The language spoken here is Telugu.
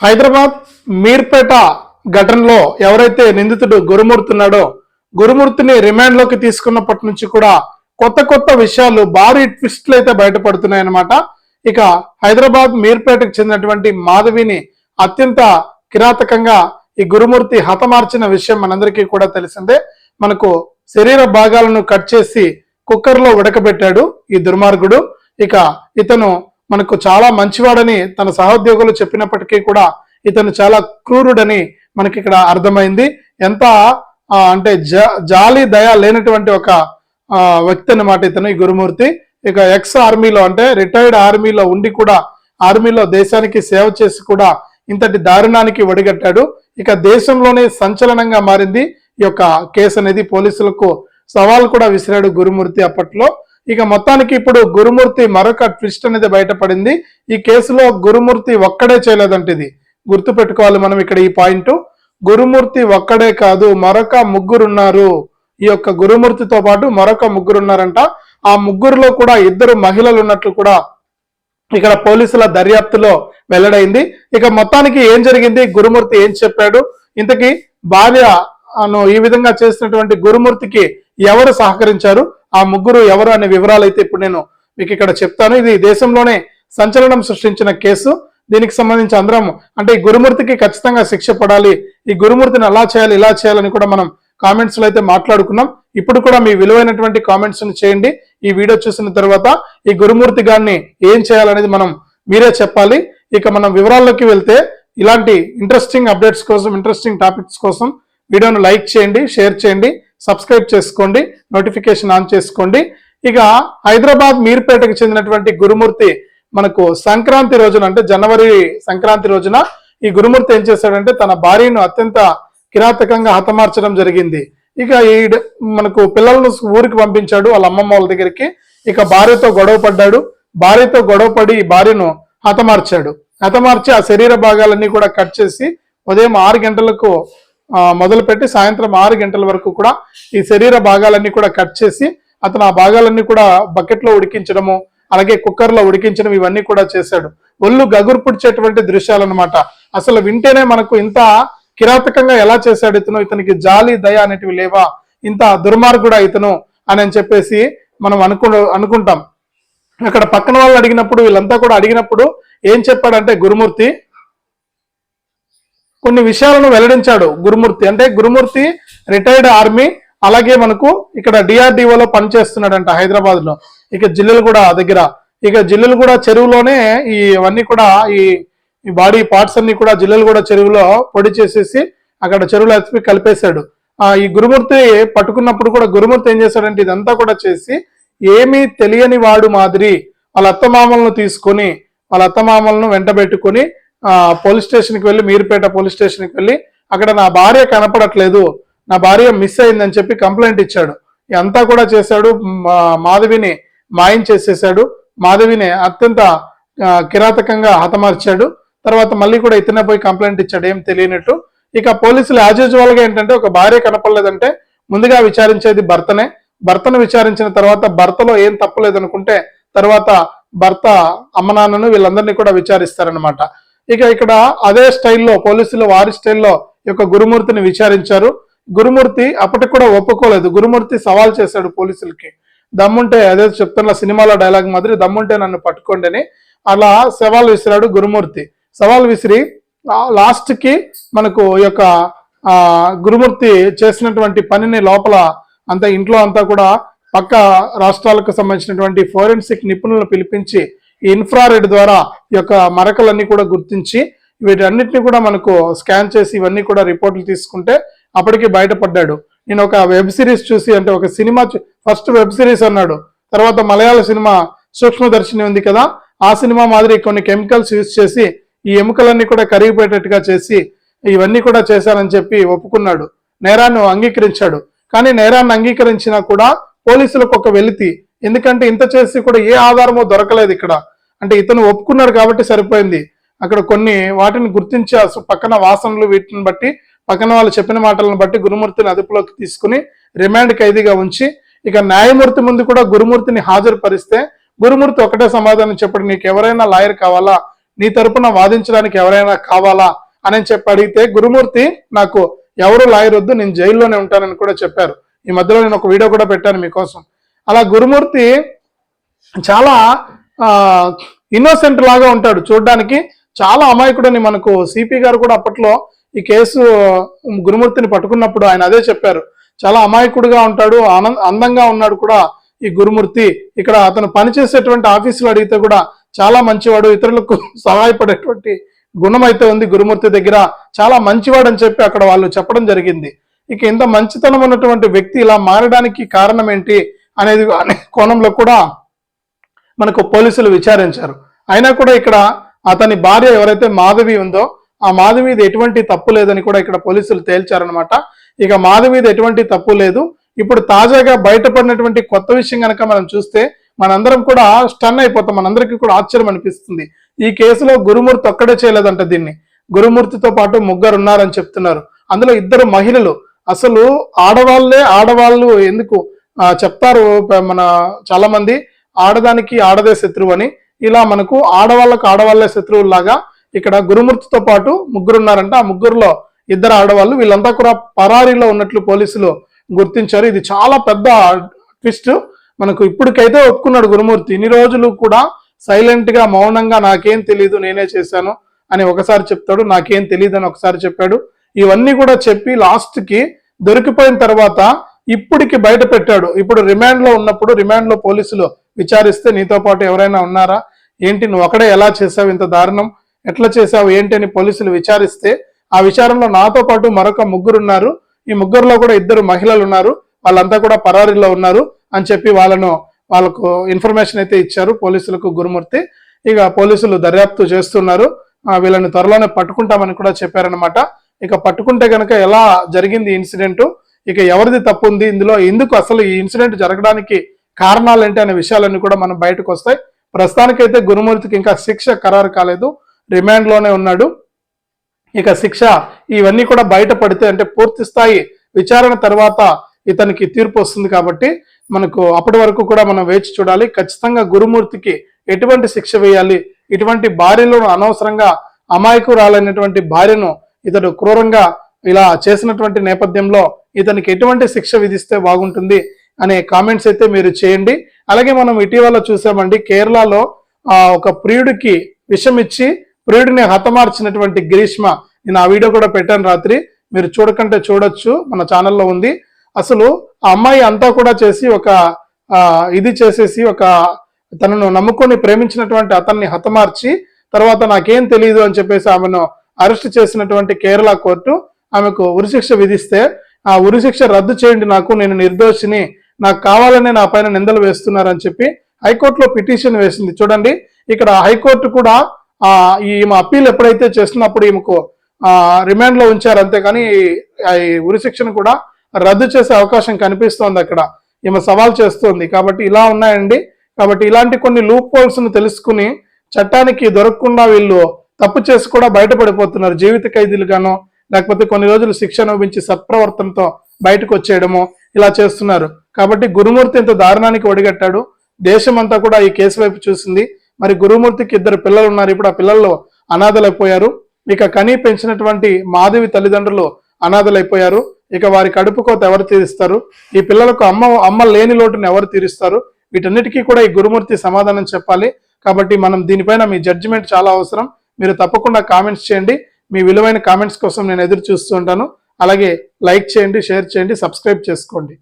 హైదరాబాద్ మీర్పేట ఘటనలో ఎవరైతే నిందితుడు గురుమూర్తి ఉన్నాడో గురుమూర్తిని రిమాండ్లోకి తీసుకున్నప్పటి నుంచి కూడా కొత్త కొత్త విషయాలు భారీ ట్విస్ట్లు అయితే బయటపడుతున్నాయన్నమాట. ఇక హైదరాబాద్ మీర్పేటకు చెందినటువంటి మాధవిని అత్యంత కిరాతకంగా ఈ గురుమూర్తి హతమార్చిన విషయం మనందరికీ కూడా తెలిసిందే. మనకు శరీర భాగాలను కట్ చేసి కుక్కర్లో ఉడకబెట్టాడు ఈ దుర్మార్గుడు. ఇక ఇతను మనకు చాలా మంచివాడని తన సహోద్యోగులు చెప్పినప్పటికీ కూడా ఇతను చాలా క్రూరుడని మనకి ఇక్కడ అర్థమైంది. ఎంత అంటే జ జాలి దయ లేనటువంటి ఒక వ్యక్తి అన్నమాట ఇతను ఈ గురుమూర్తి. ఇక ఎక్స్ ఆర్మీలో అంటే రిటైర్డ్ ఆర్మీలో ఉండి కూడా ఆర్మీలో దేశానికి సేవ చేసి కూడా ఇంతటి దారుణానికి ఒడిగట్టాడు. ఇక దేశంలోనే సంచలనంగా మారింది. ఈ యొక్క కేసు అనేది పోలీసులకు సవాల్ కూడా విసిరాడు గురుమూర్తి అప్పట్లో. ఇక మొత్తానికి ఇప్పుడు గురుమూర్తి మరొక ట్విస్ట్ అనేది బయటపడింది. ఈ కేసులో గురుమూర్తి ఒక్కడే చేయలేదంటే ఇది గుర్తు పెట్టుకోవాలి మనం ఇక్కడ ఈ పాయింట్. గురుమూర్తి ఒక్కడే కాదు మరొక ముగ్గురు ఉన్నారు ఈ యొక్క గురుమూర్తితో పాటు మరొక ముగ్గురు ఉన్నారంట ఆ ముగ్గురులో కూడా ఇద్దరు మహిళలు ఉన్నట్లు కూడా ఇక్కడ పోలీసుల దర్యాప్తులో వెల్లడైంది. ఇక మొత్తానికి ఏం జరిగింది? గురుమూర్తి ఏం చెప్పాడు? ఇంతకీ భార్య అను ఈ విధంగా చేసినటువంటి గురుమూర్తికి ఎవరు సహకరించారు? ఆ ముగ్గురు ఎవరు అనే వివరాలు అయితే ఇప్పుడు నేను మీకు ఇక్కడ చెప్తాను. ఇది దేశంలోనే సంచలనం సృష్టించిన కేసు. దీనికి సంబంధించి అందరం అంటే ఈ గురుమూర్తికి ఖచ్చితంగా శిక్ష పడాలి. ఈ గురుమూర్తిని అలా చేయాలి ఇలా చేయాలని కూడా మనం కామెంట్స్లో అయితే మాట్లాడుకున్నాం. ఇప్పుడు కూడా మీ విలువైనటువంటి కామెంట్స్ని చేయండి. ఈ వీడియో చూసిన తర్వాత ఈ గురుమూర్తి గారిని ఏం చేయాలనేది మనం మీరే చెప్పాలి. ఇక మనం వివరాల్లోకి వెళ్తే ఇలాంటి ఇంట్రెస్టింగ్ అప్డేట్స్ కోసం ఇంట్రెస్టింగ్ టాపిక్స్ కోసం వీడియోను లైక్ చేయండి షేర్ చేయండి. సబ్స్క్రైబ్ చేసుకోండి నోటిఫికేషన్ ఆన్ చేసుకోండి. ఇక హైదరాబాద్ మీర్పేటకు చెందినటువంటి గురుమూర్తి మనకు సంక్రాంతి రోజున అంటే జనవరి సంక్రాంతి రోజున ఈ గురుమూర్తి ఏం చేశాడంటే తన భార్యను అత్యంత కిరాతకంగా హతమార్చడం జరిగింది. ఇక ఈ మనకు పిల్లలను ఊరికి పంపించాడు వాళ్ళ అమ్మమ్మ వాళ్ళ దగ్గరికి. ఇక భార్యతో గొడవ పడ్డాడు. భార్యతో గొడవ పడి భార్యను హతమార్చాడు. హతమార్చి ఆ శరీర భాగాలన్నీ కూడా కట్ చేసి ఉదయం ఆరు గంటలకు మొదలుపెట్టి సాయంత్రం ఆరు గంటల వరకు కూడా ఈ శరీర భాగాలన్నీ కూడా కట్ చేసి అతను ఆ భాగాలన్నీ కూడా బకెట్లో ఉడికించడము అలాగే కుక్కర్లో ఉడికించడం ఇవన్నీ కూడా చేశాడు. ఒళ్ళు గగురు పుడిచేటువంటి దృశ్యాలు అనమాట అసలు వింటేనే మనకు ఇంత కిరాతకంగా ఎలా చేశాడు ఇతను? ఇతనికి జాలి దయ అనేటివి లేవా? ఇంత దుర్మార్గుడా ఇతను? అని అని చెప్పేసి మనం అనుకు అనుకుంటాం. అక్కడ పక్కన వాళ్ళు అడిగినప్పుడు వీళ్ళంతా కూడా అడిగినప్పుడు ఏం చెప్పాడంటే గురుమూర్తి కొన్ని విషయాలను వెల్లడించాడు గురుమూర్తి. అంటే గురుమూర్తి రిటైర్డ్ ఆర్మీ అలాగే మనకు ఇక్కడ డిఆర్డిఓలో పనిచేస్తున్నాడంట హైదరాబాద్లో ఇక జిల్లెలు కూడా దగ్గర. ఇక జిల్లెలు కూడా చెరువులోనే ఈ ఇవన్నీ కూడా ఈ ఈ బాడీ పార్ట్స్ అన్ని కూడా జిల్లెలు కూడా చెరువులో పొడి చేసేసి అక్కడ చెరువులో ఎత్తి కలిపేశాడు. ఆ ఈ గురుమూర్తి పట్టుకున్నప్పుడు కూడా గురుమూర్తి ఏం చేశాడంటే ఇదంతా కూడా చేసి ఏమీ తెలియని వాడు మాదిరి వాళ్ళ అత్తమామలను తీసుకొని వాళ్ళ అత్తమామలను వెంటబెట్టుకొని పోలీస్ స్టేషన్కి వెళ్ళి మీరుపేట పోలీస్ స్టేషన్కి వెళ్ళి అక్కడ నా భార్య కనపడట్లేదు నా భార్య మిస్ అయిందని చెప్పి కంప్లైంట్ ఇచ్చాడు. అంతా కూడా చేశాడు మాధవిని మాయం చేసేసాడు మాధవిని అత్యంత కిరాతకంగా హతమార్చాడు. తర్వాత మళ్ళీ కూడా ఇతనే పోయి కంప్లైంట్ ఇచ్చాడు ఏం తెలియనట్టు. ఇక పోలీసులు యాజ్ యూజువల్గా ఏంటంటే ఒక భార్య కనపడలేదంటే ముందుగా విచారించేది భర్తనే. భర్తను విచారించిన తర్వాత భర్తలో ఏం తప్పలేదనుకుంటే తర్వాత భర్త అమ్మ నాన్నను వీళ్ళందరినీ కూడా విచారిస్తారనమాట ఇక ఇక్కడ అదే స్టైల్లో పోలీసులు వారి స్టైల్లో యొక్క గురుమూర్తిని విచారించారు. గురుమూర్తి అప్పటికి కూడా ఒప్పుకోలేదు. గురుమూర్తి సవాల్ చేశాడు పోలీసులకి. దమ్ముంటే అదే చెప్తున్న సినిమాలో డైలాగ్ మాదిరి దమ్ముంటే నన్ను పట్టుకోండి అని అలా సవాల్ విసిరాడు గురుమూర్తి. సవాల్ విసిరి లాస్ట్కి మనకు ఈ యొక్క గురుమూర్తి చేసినటువంటి పనిని లోపల అంతా ఇంట్లో అంతా కూడా పక్క రాష్ట్రాలకు సంబంధించినటువంటి ఫోరెన్సిక్ నిపుణులను పిలిపించి ఇన్ఫ్రారెడ్ ద్వారా ఈ యొక్క మరకలన్నీ కూడా గుర్తించి వీటన్నిటిని కూడా మనకు స్కాన్ చేసి ఇవన్నీ కూడా రిపోర్ట్లు తీసుకుంటే అప్పటికి బయటపడ్డాడు. నేను ఒక వెబ్ సిరీస్ చూసి అంటే ఒక సినిమా ఫస్ట్ వెబ్ సిరీస్ అన్నాడు. తర్వాత మలయాళ సినిమా సూక్ష్మదర్శిని ఉంది కదా ఆ సినిమా మాదిరి కొన్ని కెమికల్స్ యూజ్ చేసి ఈ ఎముకలన్నీ కూడా కరిగిపోయేటట్టుగా చేసి ఇవన్నీ కూడా చేశానని చెప్పి ఒప్పుకున్నాడు. నేరాన్ని అంగీకరించాడు. కానీ నేరాన్ని అంగీకరించినా కూడా పోలీసులకు ఒక వెలితి. ఎందుకంటే ఇంత చేసి కూడా ఏ ఆధారమో దొరకలేదు ఇక్కడ. అంటే ఇతను ఒప్పుకున్నాడు కాబట్టి సరిపోయింది. అక్కడ కొన్ని వాటిని గుర్తించి అసలు పక్కన వాసనలు వీటిని బట్టి పక్కన వాళ్ళు చెప్పిన మాటలను బట్టి గురుమూర్తిని అదుపులోకి తీసుకుని రిమాండ్ ఖైదీగా ఉంచి ఇక న్యాయమూర్తి ముందు కూడా గురుమూర్తిని హాజరుపరిస్తే గురుమూర్తి ఒకటే సమాధానం చెప్పడు నీకు ఎవరైనా లాయర్ కావాలా? నీ తరపున వాదించడానికి ఎవరైనా కావాలా? అని చెప్పి అడిగితే గురుమూర్తి నాకు ఎవరు లాయర్ వద్దు నేను జైల్లోనే ఉంటానని కూడా చెప్పారు. ఈ మధ్యలో నేను ఒక వీడియో కూడా పెట్టాను మీకోసం. అలా గురుమూర్తి చాలా ఇన్నోసెంట్ లాగా ఉంటాడు. చూడడానికి చాలా అమాయకుడని మనకు సిపి గారు కూడా అప్పట్లో ఈ కేసు గురుమూర్తిని పట్టుకున్నప్పుడు ఆయన అదే చెప్పారు. చాలా అమాయకుడుగా ఉంటాడు అందంగా ఉన్నాడు కూడా ఈ గురుమూర్తి. ఇక్కడ అతను పనిచేసేటువంటి ఆఫీసులు అడిగితే కూడా చాలా మంచివాడు ఇతరులకు సహాయపడేటువంటి గుణం అయితే ఉంది గురుమూర్తి దగ్గర. చాలా మంచివాడు అని చెప్పి అక్కడ వాళ్ళు చెప్పడం జరిగింది. ఇక ఇంత మంచితనం ఉన్నటువంటి వ్యక్తి ఇలా మారడానికి కారణం ఏంటి అనేది అనే కోణంలో కూడా మనకు పోలీసులు విచారించారు. అయినా కూడా ఇక్కడ అతని భార్య ఎవరైతే మాధవి ఉందో ఆ మాధవిది ఎటువంటి తప్పు లేదని కూడా ఇక్కడ పోలీసులు తేల్చారనమాట ఇక మాధవిది ఎటువంటి తప్పు లేదు. ఇప్పుడు తాజాగా బయటపడినటువంటి కొత్త విషయం కనుక మనం చూస్తే మనందరం కూడా స్టన్ అయిపోతాం. మనందరికీ కూడా ఆశ్చర్యం అనిపిస్తుంది. ఈ కేసులో గురుమూర్తి ఒక్కడే చేయలేదంట దీన్ని. గురుమూర్తితో పాటు ముగ్గురు ఉన్నారని చెప్తున్నారు. అందులో ఇద్దరు మహిళలు. అసలు ఆడవాళ్ళే ఆడవాళ్ళు ఎందుకు? చెప్తారు మన చాలా మంది ఆడదానికి ఆడదే శత్రువు అని ఇలా మనకు ఆడవాళ్ళకు ఆడవాళ్ళే శత్రువులాగా ఇక్కడ గురుమూర్తితో పాటు ముగ్గురు ఉన్నారంట ఆ ముగ్గురులో ఇద్దరు ఆడవాళ్ళు. వీళ్ళంతా కూడా పరారీలో ఉన్నట్లు పోలీసులు గుర్తించారు. ఇది చాలా పెద్ద ట్విస్ట్. మనకు ఇప్పటికైతే ఒప్పుకున్నాడు గురుమూర్తి. ఇన్ని రోజులు కూడా సైలెంట్గా మౌనంగా నాకేం తెలియదు నేనే చేశాను అని ఒకసారి చెప్తాడు. నాకేం తెలియదు అని ఒకసారి చెప్పాడు. ఇవన్నీ కూడా చెప్పి లాస్ట్కి దొరికిపోయిన తర్వాత ఇప్పటికి బయట పెట్టాడు. ఇప్పుడు రిమాండ్లో ఉన్నప్పుడు రిమాండ్లో పోలీసులు విచారిస్తే నీతో పాటు ఎవరైనా ఉన్నారా? ఏంటి నువ్వు అక్కడే ఎలా చేసావు? ఇంత దారుణం. ఎట్లా చేసావు? ఏంటి అని పోలీసులు విచారిస్తే ఆ విచారంలో నాతో పాటు మరొక ముగ్గురు ఉన్నారు ఈ ముగ్గురులో కూడా ఇద్దరు మహిళలు ఉన్నారు. వాళ్ళంతా కూడా పరారీలో ఉన్నారు అని చెప్పి వాళ్ళను వాళ్ళకు ఇన్ఫర్మేషన్ అయితే ఇచ్చారు. పోలీసులకు గురుమూర్తి. ఇక పోలీసులు దర్యాప్తు చేస్తున్నారు. వీళ్ళని త్వరలోనే పట్టుకుంటామని కూడా చెప్పారనమాట ఇక పట్టుకుంటే కనుక ఎలా జరిగింది ఇన్సిడెంట్ ఇక ఎవరిది తప్పు ఉంది? ఇందులో ఎందుకు అసలు ఈ ఇన్సిడెంట్ జరగడానికి కారణాలు ఏంటి అనే విషయాలన్నీ కూడా మనం బయటకు వస్తాయి. ప్రస్తుతానికైతే గురుమూర్తికి ఇంకా శిక్ష ఖరారు కాలేదు. రిమాండ్లోనే ఉన్నాడు. ఇక శిక్ష ఇవన్నీ కూడా బయటపడితే అంటే పూర్తి స్థాయి విచారణ తర్వాత ఇతనికి తీర్పు వస్తుంది కాబట్టి మనకు అప్పటి వరకు కూడా మనం వేచి చూడాలి. ఖచ్చితంగా గురుమూర్తికి ఎటువంటి శిక్ష వేయాలి? ఇటువంటి భార్యలను అనవసరంగా అమాయకురాలైనటువంటి భార్యను ఇతడు క్రూరంగా ఇలా చేసినటువంటి నేపథ్యంలో ఇతనికి ఎటువంటి శిక్ష విధిస్తే బాగుంటుంది అనే కామెంట్స్ అయితే మీరు చేయండి. అలాగే మనం ఇటీవల చూసామండి కేరళలో ఒక ప్రియుడికి విషం ఇచ్చి ప్రియుడిని హతమార్చినటువంటి గ్రీష్మ నేను ఆ వీడియో కూడా పెట్టాను రాత్రి మీరు చూడకంటే చూడొచ్చు మన ఛానల్లో ఉంది. అసలు ఆ అమ్మాయి అంతా కూడా చేసి ఒక ఇది చేసేసి ఒక తనను నమ్ముకొని ప్రేమించినటువంటి అతన్ని హతమార్చి తర్వాత నాకేం తెలియదు అని చెప్పేసి ఆమెను అరెస్ట్ చేసినటువంటి కేరళ కోర్టు ఆమెకు ఉరిశిక్ష విధిస్తే ఆ ఉరిశిక్ష రద్దు చేయండి నాకు నేను నిర్దోషిని నాకు కావాలనే నా పైన నిందలు వేస్తున్నారని చెప్పి హైకోర్టులో పిటిషన్ వేసింది. చూడండి ఇక్కడ హైకోర్టు కూడా ఆ ఈమె అప్పీల్ ఎప్పుడైతే చేస్తున్నప్పుడు ఈమెకు రిమాండ్లో ఉంచారు. అంతేకాని ఈ ఉరిశిక్షను కూడా రద్దు చేసే అవకాశం కనిపిస్తోంది అక్కడ. ఈమె సవాల్ చేస్తోంది. కాబట్టి ఇలా ఉన్నాయండి. కాబట్టి ఇలాంటి కొన్ని లూప్ హోల్స్ను తెలుసుకుని చట్టానికి దొరకకుండా వీళ్ళు తప్పు చేసి కూడా బయటపడిపోతున్నారు. జీవిత ఖైదీలుగానో లేకపోతే కొన్ని రోజులు శిక్ష అనుభవించి సత్ప్రవర్తనతో బయటకు వచ్చేయడము ఇలా చేస్తున్నారు. కాబట్టి గురుమూర్తి ఇంత దారుణానికి ఒడిగట్టాడు. దేశం అంతా కూడా ఈ కేసు వైపు చూసింది. మరి గురుమూర్తికి ఇద్దరు పిల్లలు ఉన్నారు. ఇప్పుడు ఆ పిల్లలు అనాథలైపోయారు. ఇక కనీ పెంచినటువంటి మాధవి తల్లిదండ్రులు అనాథలైపోయారు. ఇక వారి కడుపు కోత ఎవరు తీరుస్తారు? ఈ పిల్లలకు అమ్మ అమ్మ లేని లోటును ఎవరు తీరుస్తారు? వీటన్నిటికీ కూడా ఈ గురుమూర్తి సమాధానం చెప్పాలి. కాబట్టి మనం దీనిపైన మీ జడ్జిమెంట్ చాలా అవసరం. మీరు తప్పకుండా కామెంట్స్ చేయండి. మీ విలువైన కామెంట్స్ కోసం నేను ఎదురు చూస్తూ ఉంటాను. అలాగే లైక్ చేయండి షేర్ చేయండి సబ్స్క్రైబ్ చేసుకోండి.